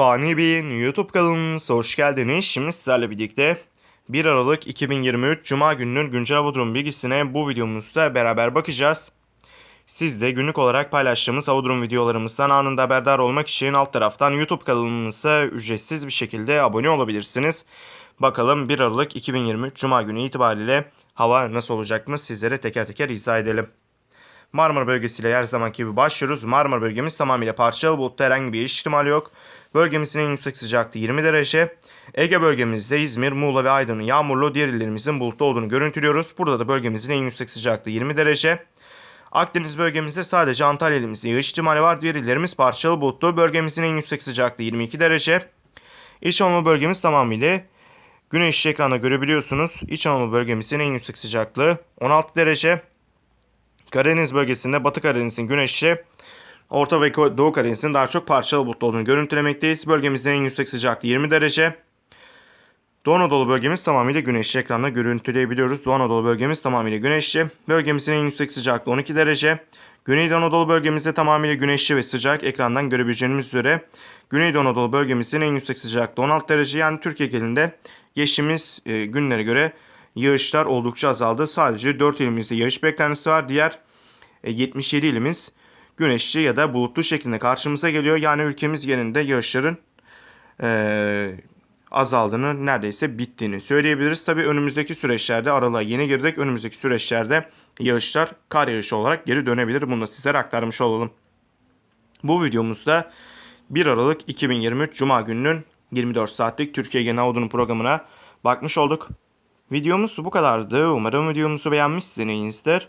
Fani Bey'in YouTube kanalımıza hoş geldiniz. Şimdi sizlerle birlikte 1 Aralık 2023 Cuma gününün güncel hava durumu bilgisine bu videomuzda beraber bakacağız. Siz de günlük olarak paylaştığımız hava durum videolarımızdan anında haberdar olmak için alt taraftan YouTube kanalımıza ücretsiz bir şekilde abone olabilirsiniz. Bakalım 1 Aralık 2023 Cuma günü itibariyle hava nasıl olacak mı sizlere teker teker izah edelim. Marmara bölgesiyle her zamanki gibi başlıyoruz. Marmara bölgemiz tamamıyla parçalı bulutlu herhangi bir ihtimal yok. Bölgemizin en yüksek sıcaklığı 20 derece. Ege bölgemizde İzmir, Muğla ve Aydın'ın yağmurlu, diğer illerimizin bulutlu olduğunu görüntülüyoruz. Burada da bölgemizin en yüksek sıcaklığı 20 derece. Akdeniz bölgemizde sadece Antalya ilimizde yağış ihtimali var. Diğer illerimiz parçalı bulutlu. Bölgemizin en yüksek sıcaklığı 22 derece. İç Anadolu bölgemiz tamamıyla güneş ekranda görebiliyorsunuz. İç Anadolu bölgemizin en yüksek sıcaklığı 16 derece. Karadeniz bölgesinde Batı Karadeniz'in güneşli, Orta ve Doğu Karadeniz'in daha çok parçalı bulutlu olduğunu görüntülemekteyiz. Bölgemizin en yüksek sıcaklığı 20 derece. Doğu Anadolu bölgemiz tamamıyla güneşli ekranda görüntüleyebiliyoruz. Doğu Anadolu bölgemiz tamamıyla güneşli. Bölgemizin en yüksek sıcaklığı 12 derece. Güneydoğu Anadolu bölgemizde tamamıyla güneşli ve sıcak ekrandan görebileceğiniz üzere. Güneydoğu Anadolu bölgemizin en yüksek sıcaklığı 16 derece. Yani Türkiye genelinde geçtiğimiz e, günlere göre yağışlar oldukça azaldı. Sadece 4 ilimizde yağış beklentisi var. Diğer e, 77 ilimiz güneşli ya da bulutlu şeklinde karşımıza geliyor. Yani ülkemiz genelinde yağışların e, azaldığını neredeyse bittiğini söyleyebiliriz. Tabii önümüzdeki süreçlerde aralığa yeni girdik. Önümüzdeki süreçlerde yağışlar kar yağışı olarak geri dönebilir. Bunu da sizlere aktarmış olalım. Bu videomuzda 1 Aralık 2023 Cuma gününün 24 saatlik Türkiye Genel Odunu programına bakmış olduk. Videomuz bu kadardı. Umarım videomuzu beğenmişsinizdir.